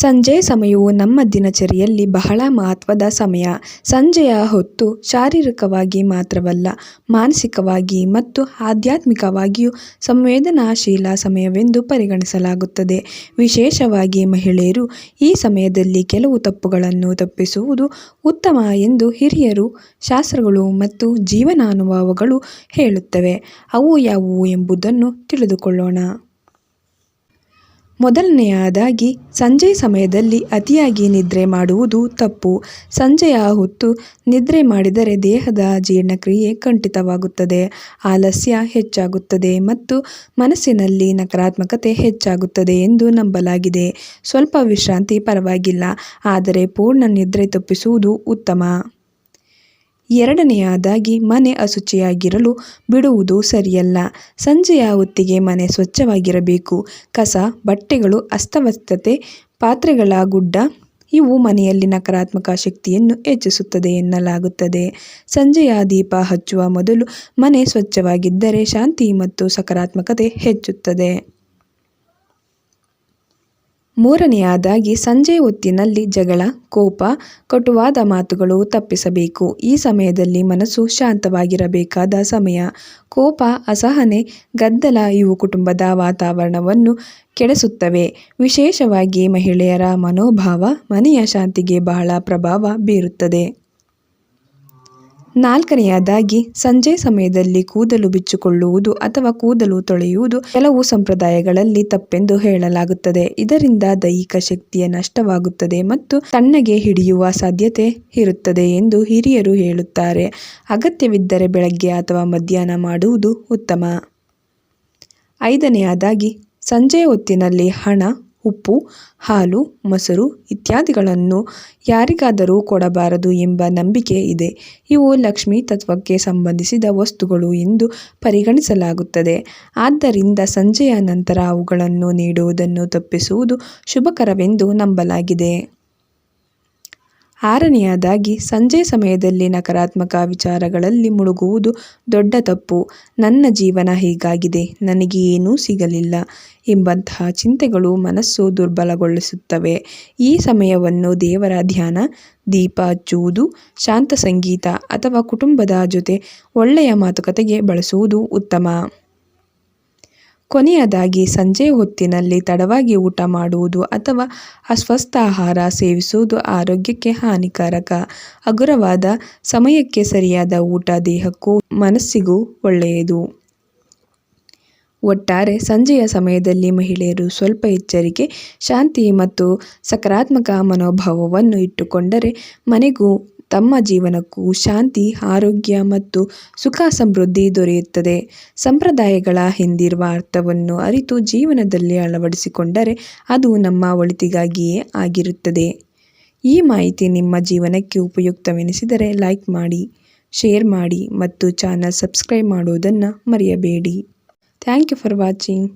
ಸಂಜೆ ಸಮಯವು ನಮ್ಮ ದಿನಚರಿಯಲ್ಲಿ ಬಹಳ ಮಹತ್ವದ ಸಮಯ. ಸಂಜೆಯ ಹೊತ್ತು ಶಾರೀರಿಕವಾಗಿ ಮಾತ್ರವಲ್ಲ, ಮಾನಸಿಕವಾಗಿ ಮತ್ತು ಆಧ್ಯಾತ್ಮಿಕವಾಗಿಯೂ ಸಂವೇದನಾಶೀಲ ಸಮಯವೆಂದು ಪರಿಗಣಿಸಲಾಗುತ್ತದೆ. ವಿಶೇಷವಾಗಿ ಮಹಿಳೆಯರು ಈ ಸಮಯದಲ್ಲಿ ಕೆಲವು ತಪ್ಪುಗಳನ್ನು ತಪ್ಪಿಸುವುದು ಉತ್ತಮ ಎಂದು ಹಿರಿಯರು, ಶಾಸ್ತ್ರಗಳು ಮತ್ತು ಜೀವನಾನುಭವಗಳು ಹೇಳುತ್ತವೆ. ಅವು ಯಾವುವು ಎಂಬುದನ್ನು ತಿಳಿದುಕೊಳ್ಳೋಣ. ಮೊದಲನೆಯದಾಗಿ ಸಂಜೆ ಸಮಯದಲ್ಲಿ ಅತಿಯಾಗಿ ನಿದ್ರೆ ಮಾಡುವುದು ತಪ್ಪು. ಸಂಜೆಯ ಹೊತ್ತು ನಿದ್ರೆ ಮಾಡಿದರೆ ದೇಹದ ಜೀರ್ಣಕ್ರಿಯೆ ಕಂಠಿತವಾಗುತ್ತದೆ, ಆಲಸ್ಯ ಹೆಚ್ಚಾಗುತ್ತದೆ ಮತ್ತು ಮನಸ್ಸಿನಲ್ಲಿ ನಕಾರಾತ್ಮಕತೆ ಹೆಚ್ಚಾಗುತ್ತದೆ ಎಂದು ನಂಬಲಾಗಿದೆ. ಸ್ವಲ್ಪ ವಿಶ್ರಾಂತಿ ಪರವಾಗಿಲ್ಲ, ಆದರೆ ಪೂರ್ಣ ನಿದ್ರೆ ತಪ್ಪಿಸುವುದು ಉತ್ತಮ. ಎರಡನೆಯದಾಗಿ ಮನೆ ಅಶುಚಿಯಾಗಿರಲು ಬಿಡುವುದು ಸರಿಯಲ್ಲ. ಸಂಜೆಯ ಹೊತ್ತಿಗೆ ಮನೆ ಸ್ವಚ್ಛವಾಗಿರಬೇಕು. ಕಸ, ಬಟ್ಟೆಗಳು, ಅಸ್ತವ್ಯಸ್ತತೆ, ಪಾತ್ರೆಗಳ ಗುಡ್ಡ, ಇವು ಮನೆಯಲ್ಲಿ ನಕಾರಾತ್ಮಕ ಶಕ್ತಿಯನ್ನು ಹೆಚ್ಚಿಸುತ್ತದೆ ಎನ್ನಲಾಗುತ್ತದೆ. ಸಂಜೆಯ ದೀಪ ಹಚ್ಚುವ ಮೊದಲು ಮನೆ ಸ್ವಚ್ಛವಾಗಿದ್ದರೆ ಶಾಂತಿ ಮತ್ತು ಸಕಾರಾತ್ಮಕತೆ ಹೆಚ್ಚುತ್ತದೆ. ಮೂರನೆಯದಾಗಿ ಸಂಜೆ ಹೊತ್ತಿನಲ್ಲಿ ಜಗಳ, ಕೋಪ, ಕಟುವಾದ ಮಾತುಗಳು ತಪ್ಪಿಸಬೇಕು. ಈ ಸಮಯದಲ್ಲಿ ಮನಸ್ಸು ಶಾಂತವಾಗಿರಬೇಕಾದ ಸಮಯ. ಕೋಪ, ಅಸಹನೆ, ಗದ್ದಲ ಇವು ಕುಟುಂಬದ ವಾತಾವರಣವನ್ನು ಕೆಡಿಸುತ್ತವೆ. ವಿಶೇಷವಾಗಿ ಮಹಿಳೆಯರ ಮನೋಭಾವ ಮನೆಯ ಶಾಂತಿಗೆ ಬಹಳ ಪ್ರಭಾವ ಬೀರುತ್ತದೆ. ನಾಲ್ಕನೆಯದಾಗಿ, ಸಂಜೆ ಸಮಯದಲ್ಲಿ ಕೂದಲು ಬಿಚ್ಚಿಕೊಳ್ಳುವುದು ಅಥವಾ ಕೂದಲು ತೊಳೆಯುವುದು ಕೆಲವು ಸಂಪ್ರದಾಯಗಳಲ್ಲಿ ತಪ್ಪೆಂದು ಹೇಳಲಾಗುತ್ತದೆ. ಇದರಿಂದ ದೈಹಿಕ ಶಕ್ತಿಯ ನಷ್ಟವಾಗುತ್ತದೆ ಮತ್ತು ತಣ್ಣಗೆ ಹಿಡಿಯುವ ಸಾಧ್ಯತೆ ಇರುತ್ತದೆ ಎಂದು ಹಿರಿಯರು ಹೇಳುತ್ತಾರೆ. ಅಗತ್ಯವಿದ್ದರೆ ಬೆಳಗ್ಗೆ ಅಥವಾ ಮಧ್ಯಾಹ್ನ ಮಾಡುವುದು ಉತ್ತಮ. ಐದನೆಯದಾಗಿ, ಸಂಜೆ ಹೊತ್ತಿನಲ್ಲಿ ಹಣ ಉಪ್ಪು, ಹಾಲು, ಮೊಸರು ಇತ್ಯಾದಿಗಳನ್ನು ಯಾರಿಗಾದರೂ ಕೊಡಬಾರದು ಎಂಬ ನಂಬಿಕೆ ಇದೆ. ಇವು ಲಕ್ಷ್ಮಿ ತತ್ವಕ್ಕೆ ಸಂಬಂಧಿಸಿದ ವಸ್ತುಗಳು ಎಂದು ಪರಿಗಣಿಸಲಾಗುತ್ತದೆ. ಆದ್ದರಿಂದ ಸಂಜೆಯ ನಂತರ ಅವುಗಳನ್ನು ನೀಡುವುದನ್ನು ತಪ್ಪಿಸುವುದು ಶುಭಕರವೆಂದು ನಂಬಲಾಗಿದೆ. ಆರನೆಯದಾಗಿ, ಸಂಜೆ ಸಮಯದಲ್ಲಿ ನಕಾರಾತ್ಮಕ ವಿಚಾರಗಳಲ್ಲಿ ಮುಳುಗುವುದು ದೊಡ್ಡ ತಪ್ಪು. ನನ್ನ ಜೀವನ ಹೀಗಾಗಿದೆ, ನನಗೆ ಏನೂ ಸಿಗಲಿಲ್ಲ ಎಂಬಂತಹ ಚಿಂತೆಗಳು ಮನಸ್ಸು ದುರ್ಬಲಗೊಳಿಸುತ್ತವೆ. ಈ ಸಮಯವನ್ನು ದೇವರ ಧ್ಯಾನ, ದೀಪ ಹಚ್ಚುವುದು, ಶಾಂತ ಸಂಗೀತ ಅಥವಾ ಕುಟುಂಬದ ಜೊತೆ ಒಳ್ಳೆಯ ಮಾತುಕತೆಗೆ ಬಳಸುವುದು ಉತ್ತಮ. ಕೊನೆಯದಾಗಿ ಸಂಜೆ ಹೊತ್ತಿನಲ್ಲಿ ತಡವಾಗಿ ಊಟ ಮಾಡುವುದು ಅಥವಾ ಅಸ್ವಸ್ಥ ಆಹಾರ ಸೇವಿಸುವುದು ಆರೋಗ್ಯಕ್ಕೆ ಹಾನಿಕಾರಕ. ಹಗುರವಾದ ಸಮಯಕ್ಕೆ ಸರಿಯಾದ ಊಟ ದೇಹಕ್ಕೂ ಮನಸ್ಸಿಗೂ ಒಳ್ಳೆಯದು. ಒಟ್ಟಾರೆ ಸಂಜೆಯ ಸಮಯದಲ್ಲಿ ಮಹಿಳೆಯರು ಸ್ವಲ್ಪ ಎಚ್ಚರಿಕೆ, ಶಾಂತಿ ಮತ್ತು ಸಕಾರಾತ್ಮಕ ಮನೋಭಾವವನ್ನು ಇಟ್ಟುಕೊಂಡರೆ ಮನೆಗೂ ತಮ್ಮ ಜೀವನಕ್ಕೂ ಶಾಂತಿ, ಆರೋಗ್ಯ ಮತ್ತು ಸುಖ ಸಮೃದ್ಧಿ ದೊರೆಯುತ್ತದೆ. ಸಂಪ್ರದಾಯಗಳ ಹಿಂದಿರುವ ಅರ್ಥವನ್ನು ಅರಿತು ಜೀವನದಲ್ಲಿ ಅಳವಡಿಸಿಕೊಂಡರೆ ಅದು ನಮ್ಮ ಒಳಿತಿಗಾಗಿಯೇ ಆಗಿರುತ್ತದೆ. ಈ ಮಾಹಿತಿ ನಿಮ್ಮ ಜೀವನಕ್ಕೆ ಉಪಯುಕ್ತವೆನಿಸಿದರೆ ಲೈಕ್ ಮಾಡಿ, ಶೇರ್ ಮಾಡಿ ಮತ್ತು ಚಾನಲ್ ಸಬ್ಸ್ಕ್ರೈಬ್ ಮಾಡುವುದನ್ನು ಮರೆಯಬೇಡಿ. Thank you for watching.